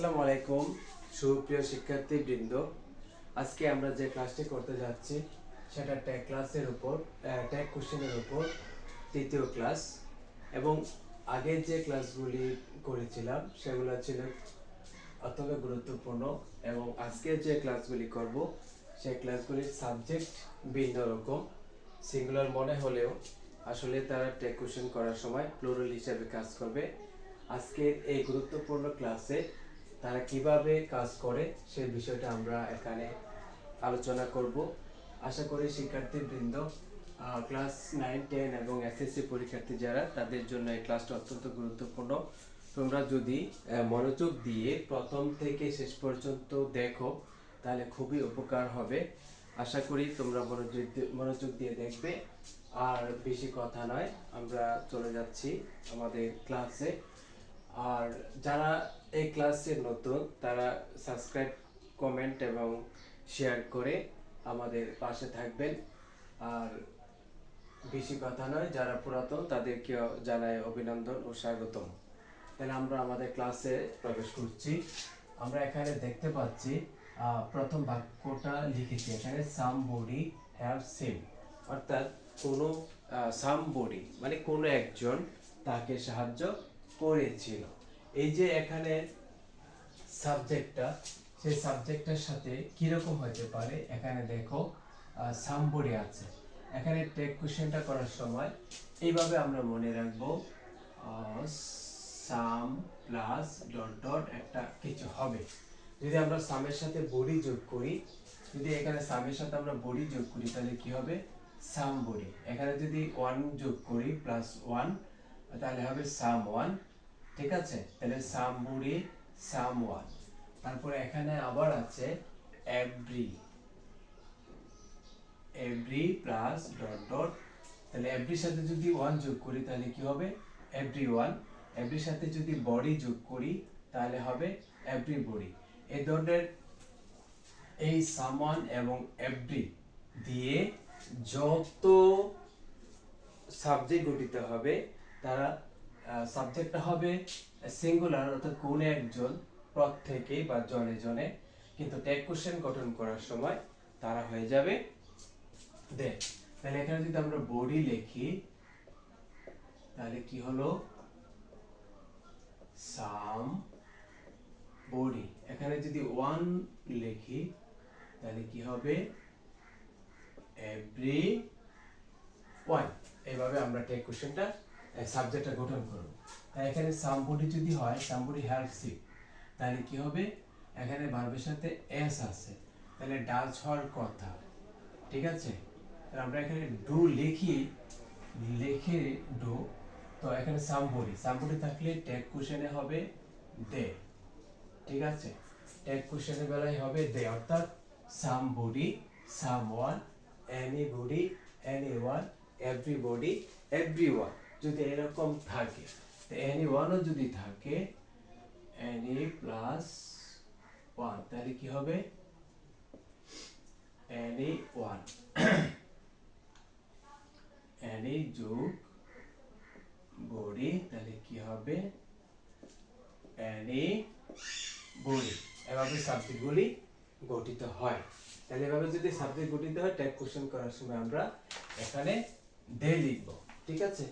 আসসালামু আলাইকুম। সুপ্রিয় শিক্ষার্থী বৃন্দ আজকে আমরা যে ক্লাসটি করতে যাচ্ছি, সেটা ট্যাগ ক্লাসের উপর ট্যাগ কোশ্চেনের উপর, তৃতীয় ক্লাস এবং আগে যে ক্লাসগুলি করেছিলাম, সেগুলো ছিল অত্যন্ত গুরুত্বপূর্ণ এবং আজকে যে ক্লাসগুলি করব, সেই ক্লাসগুলির সাবজেক্ট ভিন্ন রকম। সিঙ্গুলার মনে হলেও আসলে তারা ট্যাগ কোশ্চেন করার সময় প্লুরাল হিসাবে কাজ করবে। আজকের এই গুরুত্বপূর্ণ ক্লাসে তারা কীভাবে কাজ করে সেই বিষয়টা আমরা এখানে আলোচনা করব। আশা করি শিক্ষার্থীবৃন্দ ক্লাস নাইন, টেন এবং এসএসসি পরীক্ষার্থী যারা, তাদের জন্য এই ক্লাসটা অত্যন্ত গুরুত্বপূর্ণ। তোমরা যদি মনোযোগ দিয়ে প্রথম থেকে শেষ পর্যন্ত দেখো, তাহলে খুবই উপকার হবে। আশা করি তোমরা মনোযোগ মনোযোগ দিয়ে দেখবে। আর বেশি কথা নয়, আমরা চলে যাচ্ছি আমাদের ক্লাসে। আর যারা এই ক্লাসে নতুন, তারা সাবস্ক্রাইব, কমেন্ট এবং শেয়ার করে আমাদের পাশে থাকবেন। আর বেশি কথা নয়, যারা পুরাতন তাদেরকেও জানাই অভিনন্দন ও স্বাগতম। তাহলে আমরা আমাদের ক্লাসে প্রবেশ করছি। আমরা এখানে দেখতে পাচ্ছি প্রথম বাক্যটা লিখেছি এখানে সামবডি হ্যাভ সিম অর্থাৎ কোনো সামবডি মানে কোনো একজন তাকে সাহায্য করেছিল। এই যে এখানে সাবজেক্টটা সেই সাবজেক্টের সাথে কীরকম হতে পারে? এখানে দেখো সামবডি আছে। এখানে টেক কোশ্চেনটা করার সময় এইভাবে আমরা মনে রাখব সাম প্লাস ডট ডট একটা কিছু হবে। যদি আমরা সামের সাথে বডি যোগ করি, যদি এখানে সামের সাথে আমরা বডি যোগ করি, তাহলে কি হবে? সাম বডি এখানে যদি ওয়ান যোগ করি প্লাস ওয়ান তাহলে হবে সাম ওয়ান ঠিক আছে? তাহলে সাম বডি সাম ওয়ান তারপরে এখানে আবার আছে every every plus dot dot. তাহলে এভরির সাথে যদি ওয়ান যোগ করি, তাহলে কি হবে? Every one. এভরির সাথে যদি বডি যোগ করি, তাহলে হবে এভরি বডি। এই ধরনের এই সামান এবং এভরি দিয়ে যত সাবজেক্ট গঠিত হবে, তারা সাবজেক্টটা হবে সিঙ্গুলার অর্থাৎ কোন একজন প্রত্যেকে বা জনে জনে। কিন্তু ট্যাগ কোশ্চেন গঠন করার সময় তারা হয়ে যাবে দে তাহলে এখানে যদি আমরা বডি লিখি, তাহলে কি হলো? সাম বডি এখানে যদি ওয়ান লিখি, তাহলে কি হবে? এভরি ওয়ান এইভাবে আমরা টেক কোশ্চেনটা সাবজেক্টটা গঠন করব তাই এখানে সামবডি যদি হয় সামবডি হেল্প সিক তাহলে কি হবে? এখানে ভার্বের সাথে এস আছে। তাহলে ডাচ হওয়ার কথা। ঠিক আছে? আমরা এখানে ডু লিখি। লিখে ডু তো এখানে সামবডি সামবডি থাকলে ট্যাগ কোশ্চেনে হবে দে ঠিক আছে? ট্যাগ কোশ্চেনের বেলায় হবে দে অর্থাৎ somebody someone anybody anyone everybody everyone যদি এরকম থাকে, তো এনিওয়ানও যদি থাকে এনি প্লাস ওয়ান তাহলে কি হবে? এনি ওয়ান এনি যোগ বডি, তাহলে কি হবে? এনি বডি, এভাবে সাবজেক্টগুলি গঠিত হয়। তাহলে এভাবে যদি সাবজেক্ট গঠিত হয় টাইপ কোশ্চেন করার সময় আমরা এখানে দে লিখব, ঠিক আছে?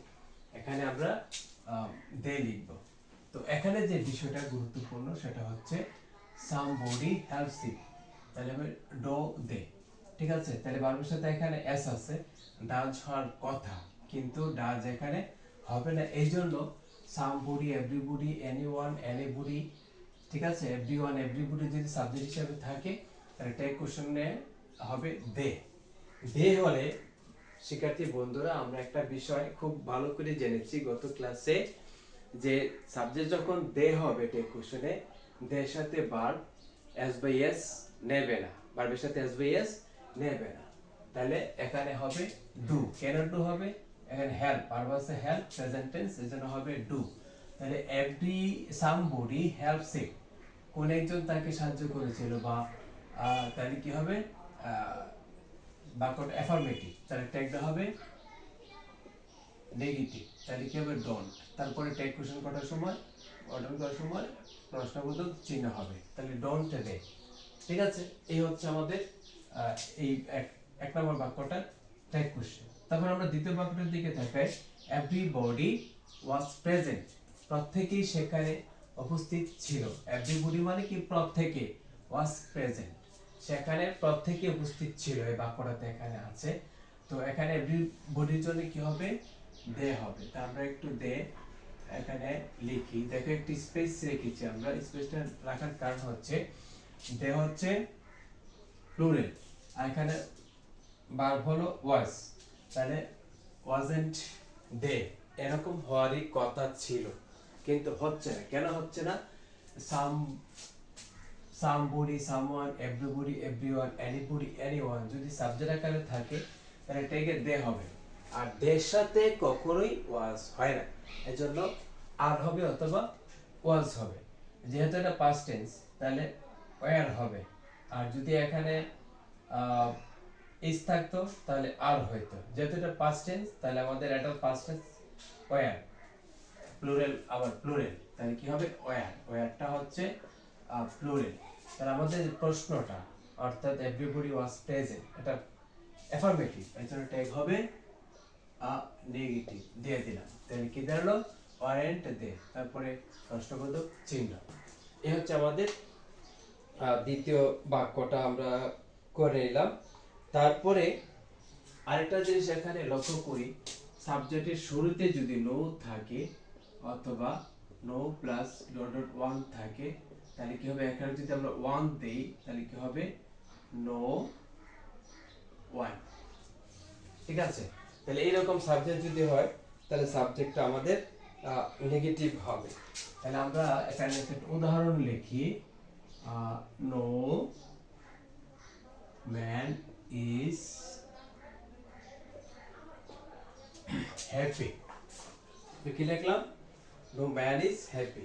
এখানে আমরা দে লিখব। তো এখানে যে বিষয়টা গুরুত্বপূর্ণ সেটা হচ্ছে সাম বডি হেল্প সিক তাহলে হবে ডো দে। ঠিক আছে? তাহলে বারবার সাথে এখানে এস আছে। ডাজ হওয়ার কথা, কিন্তু ডাজ এখানে হবে না। এই জন্য some body everybody any one any body ঠিক আছে? এভরি ওয়ান এভরিবডি যদি সাবজেক্ট হিসাবে থাকে, তাহলে টেক কোশ্চেনে হবে দে। দে হলে শিক্ষার্থী বন্ধুরা, আমরা একটা বিষয় খুব ভালো করে জেনেছি গত ক্লাসে যে সাবজেক্ট যখন দে হবে টেক কোশ্চেনে দের সাথে বার এস বাই এস নেবে না। বারবের সাথে এস বাই এস নেবে না। তাহলে এখানে হবে ডু কেন ডু হবে? এখানে হেল্প বারবার আছে হেল্প প্রেজেন্ট টেন্স এজন্য হবে ডু তাহলে এভরি সামবডি হেল্পস হিম কোন একজন তাকে সাহায্য করেছিল বা তাহলে কি হবে? বাক্যটা অ্যাফার্মেটিভ তাহলে ট্যাগটা হবে। নেগেটিভ তাহলে কি হবে? ডোন্ট তারপরে ট্যাগ কোশ্চেন করার সময় গঠন করার সময় প্রশ্নবোধক চিহ্ন হবে। তাহলে ডোন্ট দে ঠিক আছে? এই হচ্ছে আমাদের এই এক নম্বর বাক্যটা ট্যাগ কোশ্চেন তারপর আমরা দ্বিতীয় বাক্যটার দিকে তাকাই। এভরিবডি ওয়াজ প্রেজেন্ট প্রত্যেকেই সেখানে উপস্থিত ছিল। এভরিবডি মানে কি? প্রত্যেকে ওয়াজ প্রেজেন্ট সেখানে প্রত্যেকে উপস্থিত ছিল, এই বাক্যটাতে এখানে আছে। তো এখানে এভরিবডির জন্য কি হবে? দে হবে। তা আমরা একটু দে এখানে লিখি। দেখো, একটি স্পেস রেখেছি আমরা। স্পেসটা রাখার কারণ হচ্ছে, দে হচ্ছে প্লুরাল আর এখানে ভার্ব হলো ওয়াজ তাহলে ওয়াজেন্ট দে এরকম হওয়ারই কথা ছিল। কিন্তু হচ্ছে না। কেন হচ্ছে না? Some somebody, someone, everybody, everyone, anybody, anyone, যদি সাবজেক্ট আকারে থাকে, তাহলে টেকে দে হবে। আর দের সাথে কখনোই ওয়াজ হয় না। এজন্য আর হবে অথবা ওয়াজ হবে। যেহেতু এটা পাস্ট টেন্স তাহলে ওয়ার হবে। আর যদি এখানে ইস থাকতো, তাহলে আর হইতো। যেহেতু এটা পাস্ট টেন্স তাহলে আমাদের এটা পাস্ট টেন্স ওয়ার প্লুরাল আবার প্লুরাল তাহলে কি হবে? ওয়ার ওয়ারটা হচ্ছে প্লুরাল তাহলে আমাদের প্রশ্নটা, অর্থাৎ এভরিবডি ওয়াজ প্রেজেন্ট এটা অ্যাফার্মেটিভ এর জন্য ট্যাগ হবে নেগেটিভ দিয়ে দিলাম। তাহলে কি দাঁড়াল? ওয়ারেন্ট দে তারপরে প্রশ্নবোধক চিহ্ন। এই হচ্ছে আমাদের দ্বিতীয় বাক্যটা আমরা করে নিলাম। তারপরে আরেকটা জিনিস এখানে লক্ষ্য করি সাবজেক্টের শুরুতে যদি নো থাকে, অথবা নো প্লাস ডট ওয়ান থাকে তাহলে কি হবে? এখানে যদি আমরা ওয়ান দেই, তাহলে কি হবে? নো ওয়ান ঠিক আছে? তাহলে এইরকম সাবজেক্ট যদি হয়, তাহলে সাবজেক্টটা আমাদের নেগেটিভ হবে। তাহলে আমরা এখানে উদাহরণ লিখি। নো ম্যান ইজ হ্যাপি কি লিখলাম? No man is happy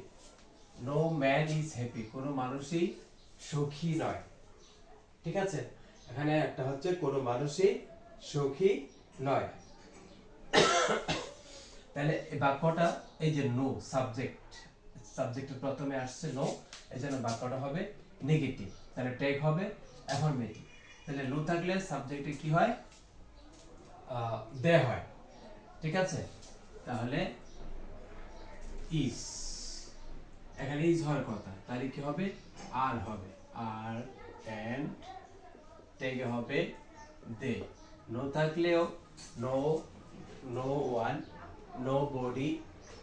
no man is happy কোনো মানুষই সুখী নয়। ঠিক আছে? এখানে একটা হচ্ছে কোনো মানুষই সুখী নয়। তাহলে এই বাক্যটা এই যে নো সাবজেক্ট সাবজেক্টের প্রথমে আসছে নো এই জন্য বাক্যটা হবে নেগেটিভ তাহলে টেক হবে অ্যাফার্মেটিভ তাহলে নো থাকলে সাবজেক্টে কি হয়? দে হয়। ঠিক আছে? তাহলে ইজ এখানে ইজ হওয়ার কথা। তাহলে কি হবে? আর হবে। আর এন্ড টেকে হবে দে নো থাকলেও no no one no body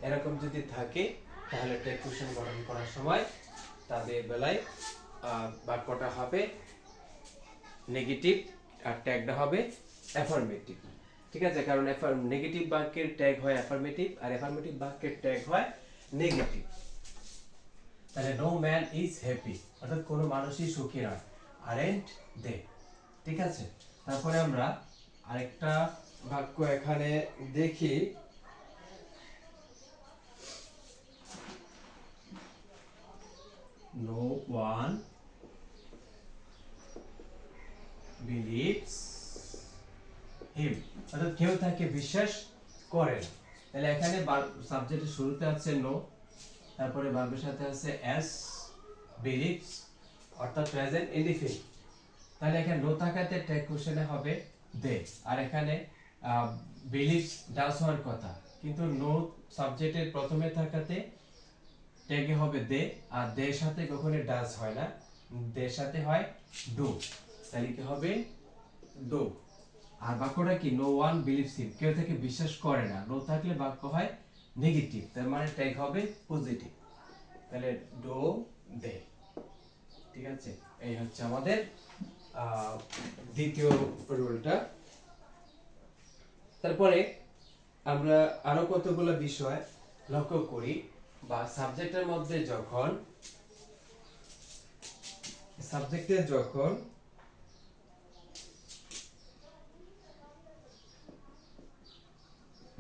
এরকম যদি থাকে, তাহলে টেক কোশ্চেন গঠন করার সময় তাদের বেলায় বাক্যটা হবে নেগেটিভ আর ট্যাগটা হবে অ্যাফার্মেটিভ ঠিক আছে? কারণ নেগেটিভ বাক্যের ট্যাগ হয় অ্যাফার্মেটিভ আর অ্যাফার্মেটিভ বাক্যের ট্যাগ হয় নেগেটিভ তাহলে নো ম্যান ইজ হ্যাপি অর্থাৎ কোনো মানুষই সুখী নয়। আরেন্ট দে ঠিক আছে? তারপরে আমরা আরেকটা বাক্য এখানে দেখি। নো ওয়ান বিলিভস হিম অর্থাৎ কেউ তাকে বিশ্বাস করে না। তাহলে এখানে সাবজেক্টের শুরুতে আছে নো তারপরে ভার্বের সাথে আছে এস বিলিভস অর্থাৎ প্রেজেন্ট ইনডিফিনিট তাহলে এখানে নো থাকাতে ট্যাগ কোশ্চেনে হবে দে আর এখানে বিলিভস ডাস হওয়ার কথা। কিন্তু নো সাবজেক্টের প্রথমে থাকাতে ট্যাগে হবে দে আর দের সাথে কখনো ডাস হয় না। দের সাথে হয় ডু তাহলে কি হবে? ডু আর বাক্যটা কি? নো ওয়ান বিলিভস হিম কেউ তাকে বিশ্বাস করে না। নো থাকলে বাক্য হয় নেগেটিভ তার মানে ট্যাগ হবে পজিটিভ তাহলে ডো দে ঠিক আছে? এই হচ্ছে আমাদের দ্বিতীয় রুলটা। তারপরে আমরা আরও কতগুলো বিষয় লক্ষ্য করি, বা সাবজেক্টের মধ্যে যখন, সাবজেক্টে যখন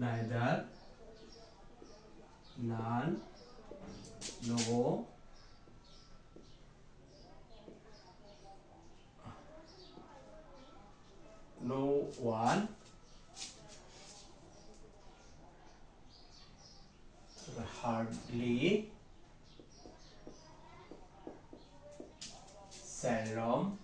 neither लाल लोगो no one hardly. Seldom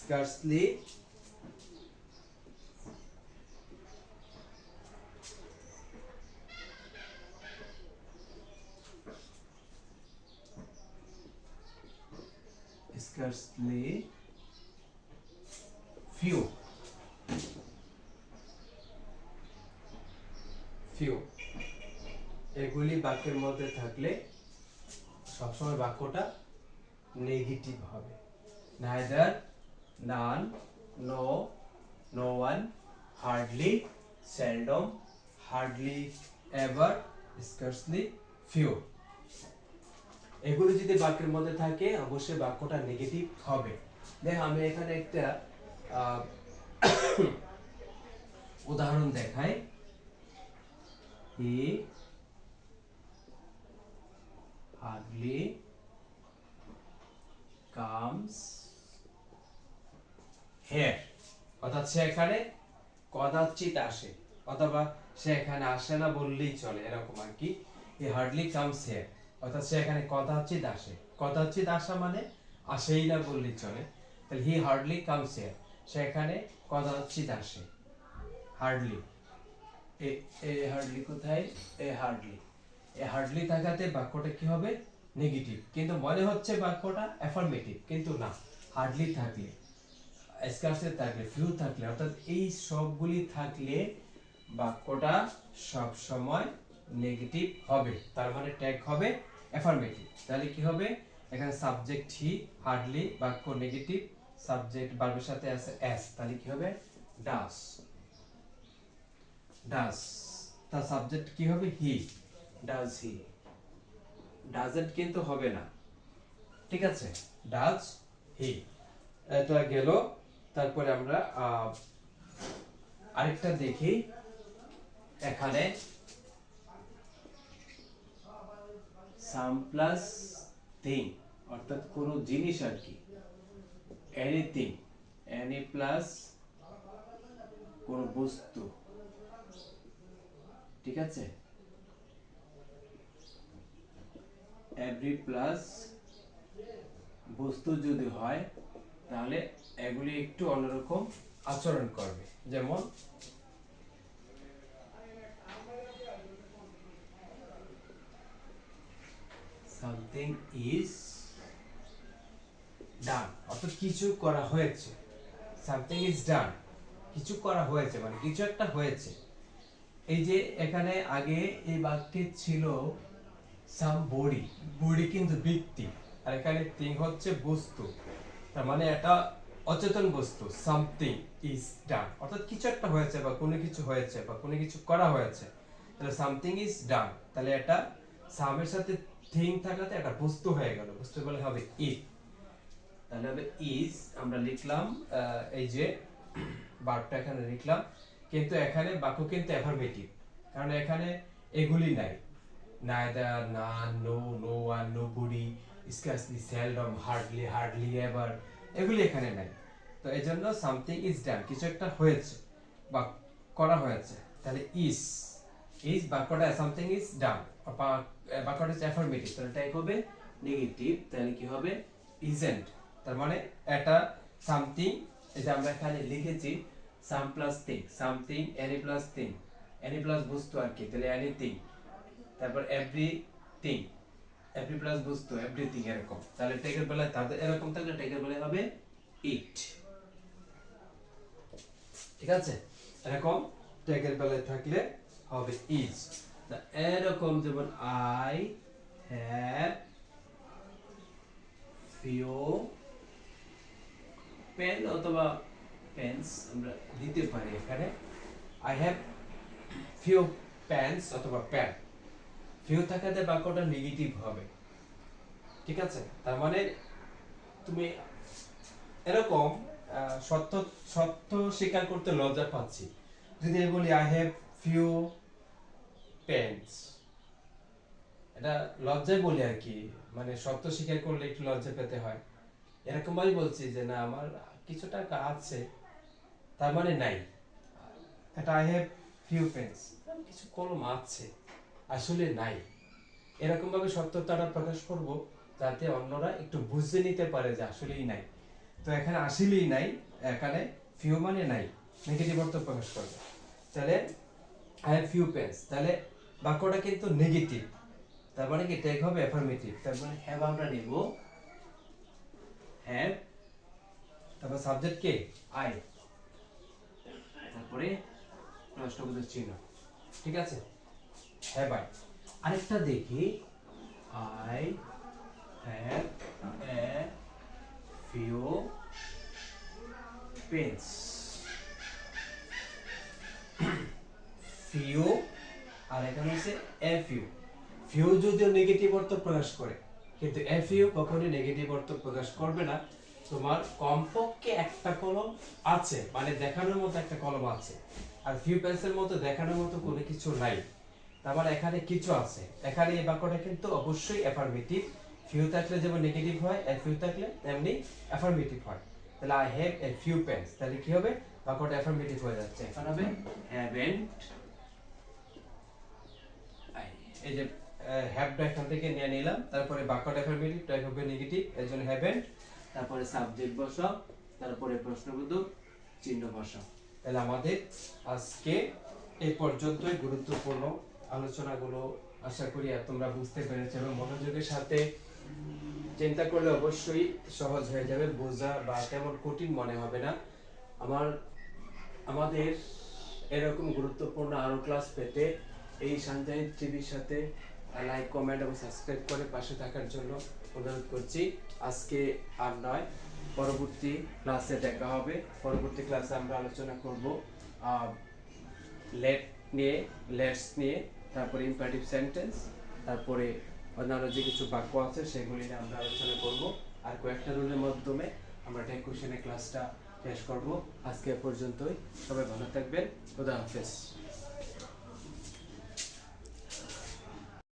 scarcely. Scarcely. Few. Few. এগুলি বাক্যের মধ্যে থাকলে সবসময় বাক্যটা নেগেটিভ হবে। Neither none, no no one, hardly, seldom, hardly, ever, scarcely, few. এগুলো যদি বাক্যের মধ্যে থাকে, অবশ্যই বাক্যটা নেগেটিভ হবে। দেখ, আমি এখানে একটা উদাহরণ দেখাই। হি hardly comes here অর্থাৎ সে এখানে, কদাচিৎ আসে। অথবা সে এখানে আসে না বললেই চলে, এরকম আর কি। হার্ডলি কামস হিয়ার অর্থাৎ সে এখানে কদাচিৎ আসে। কদাচিৎ আসা মানে আসেই না বললেই চলে। তাহলে হি হার্ডলি কামস হিয়ার সে এখানে কদাচিৎ আসে। হার্ডলি এ হার্ডলি কোথায়? এ হার্ডলি এ হার্ডলি থাকাতে বাক্যটা কি হবে? নেগেটিভ কিন্তু মনে হচ্ছে বাক্যটা অ্যাফার্মেটিভ কিন্তু না। হার্ডলি থাকলে। থাকলে ফিউ থাকলে, অর্থাৎ এই সবগুলি থাকলে বাক্যটা সব সময় নেগেটিভ হবে। তার মানে ট্যাগ হবে অ্যাফার্মেটিভ তাহলে কি হবে? এখানে সাবজেক্ট হি হার্ডলি বাক্য নেগেটিভ সাবজেক্ট বার্বের সাথে আছে এস তাহলে কি হবে? ডাস ডাস তার সাবজেক্ট কি হবে? হি ডাজ হি ডাজেন্ট কিন্তু হবে না। ঠিক আছে? ডাজ হি এটা গেল তারপরে আমরা আরেকটা দেখি। এখানে সাম প্লাস থিং অর্থাৎ কোনো জিনিস আর কি। এনিথিং এনি প্লাস কোনো বস্তু। ঠিক আছে? এভরি প্লাস বস্তু যদি হয় তাহলে এগুলি একটু অন্যরকম আচরণ করবে। যেমন সামথিং ইজ ডান কিছু করা হয়েছে। সামথিং ইজ ডান কিছু করা হয়েছে মানে কিছু একটা হয়েছে। এই যে এখানে আগে এই বাক্যে ছিল সাম বডি বডি কিন্তু ব্যক্তি, আর এখানে থিং হচ্ছে বস্তু। তার মানে এটা অচেতন বস্তু সামথিং ইজ ডান অর্থাৎ কিছু একটা হয়েছে বা কোনো কিছু হয়েছে বা কোনো কিছু করা হয়েছে, তাহলে সামথিং ইজ ডান তাহলে এটা সামের সাথে থিং থাকাতে একটা বস্তু হয়ে গেল। বস্তু বলে হবে ইট তাহলে হবে ইজ আমরা লিখলাম এই যে বার্বটা এখানে লিখলাম, কিন্তু এখানে বাক্য কিন্তু অ্যাফার্মেটিভ কারণ এখানে এগুলি নাই। Neither none no no one nobody scarcely seldom hardly hardly ever, এগুলি এখানে নাই। তো এই জন্য সামথিং ইজ ডান কিছু একটা হয়েছে বা করা হয়েছে। তাহলে ইজ ইজ বাক্যটা সামথিং ইজ ডান বাক্যটা হচ্ছে অ্যাফার্মেটিভ তাহলে টাইপ হবে নেগেটিভ তাহলে কি হবে? ইজেন্ট তার মানে এটা সামথিং যে আমরা এখানে লিখেছি some plus thing something any plus thing any plus বস্তু আর কি, তাহলে এনিথিং তারপর এভরিথিং এভরি প্লাস বস্তু এভরিথিং এরকম। তাহলে টেকের বেলায় তাদের এরকম থাকলে টেকের বেলায় হবে ইট ঠিক আছে? এরকম টেকের বেলায় থাকলে হবে ইজ এরকম যেমন আই হ্যাভ ফিউ পেন অথবা পেন্স আমরা দিতে পারি এখানে। আই হ্যাভ ফিউ প্যান্স অথবা প্যান ফিউ থাকাতে বাক্যটা নেগেটিভ হবে। ঠিক আছে? তার মানে তুমি এরকম সত্য সত্য স্বীকার করতে লজ্জা পাচ্ছি। যদি আমি বলি আই হ্যাভ ফিউ পেন্স এটা লজ্জায় বলি আর কি। মানে সত্য স্বীকার করলে একটু লজ্জা পেতে হয়। এরকম ভাবে বলছি যে, না, আমার কিছু টাকা আছে, তার মানে নাই। এটা আই হ্যাভ ফিউ পেন্স কিছু কলম আছে। আসলে নাই। এরকম ভাবে সত্যতাটা প্রকাশ করব যাতে অন্যরা একটু বুঝে নিতে পারে যে আসলেই নাই। তো এখানে আসলেই নাই, এখানে ফিউ মানে নাই নেগেটিভ অর্থ প্রকাশ করবে। তাহলে আই হ্যাভ ফিউ পেন্স তাহলে বাক্যটা কিন্তু নেগেটিভ তার মানে কি টেক হবে অ্যাফার্মেটিভ তার মানে হ্যাভ আমরা নেব হ্যাভ তারপর সাবজেক্ট কে? আই তারপরে প্রশ্নবোধক চিহ্ন, ঠিক আছে? হ্যাভ আই আরেকটা দেখি। I have a pens few আর এখানে হচ্ছে এ ফিউ ফিউ যদিও নেগেটিভ অর্থ প্রকাশ করে, কিন্তু এফ ইউ কখনোই নেগেটিভ অর্থ প্রকাশ করবে না। তোমার কমপক্ষে একটা কলম আছে মানে দেখানোর মতো একটা কলম আছে। আর ফিউ পেন্সের মতো দেখানোর মতো কোনো কিছু নাই। তার মানে এখানে কিছু আছে। এখানে এই বাক্যটা কিন্তু অবশ্যই অ্যাফার্মেটিভ ফিউ থাকলে যেমন নেগেটিভ হয় এ ফিউ থাকলে তেমনি অ্যাফার্মেটিভ হয়। তাহলে I have a few pens তাহলে কি হবে? বাক্যটা অ্যাফার্মেটিভ হয়ে যাচ্ছে। এখন হবে হ্যাভেন্ট এই যে হ্যাভটা এখান থেকে নিয়ে নিলাম। তারপরে বাক্যটা অ্যাফার্মেটিভ টাইপ হবে নেগেটিভ এর জন্য হ্যাভেন্ট তারপরে সাবজেক্ট বসাও। তারপরে প্রশ্নবোধক চিহ্ন বসাও। তাহলে আমাদের আজকে এই পর্যন্তই গুরুত্বপূর্ণ। আলোচনাগুলো আশা করি তোমরা বুঝতে পেরেছ এবং মনোযোগের সাথে চিন্তা করলে অবশ্যই সহজ হয়ে যাবে, বোঝা বা তেমন কঠিন মনে হবে না। আমার, আমাদের এরকম গুরুত্বপূর্ণ আরও ক্লাস পেতে এই সানজাইন টিভির সাথে লাইক কমেন্ট এবং সাবস্ক্রাইব করে পাশে থাকার জন্য অনুরোধ করছি। আজকে আর নয়, পরবর্তী ক্লাসে দেখা হবে। পরবর্তী ক্লাসে আমরা আলোচনা করব লেট নিয়ে লেটস নিয়ে। তারপরে ইম্পারেটিভ সেন্টেন্স তারপরে অন্যান্য যে কিছু বাক্য আছে সেগুলি নিয়ে আমরা আলোচনা করব। আর কয়েকটা রুলের মাধ্যমে আমরা টেক কোশ্চেনের ক্লাসটা শেষ করব। আজকে পর্যন্তই। সবাই ভালো থাকবেন। খোদা হাফেজ।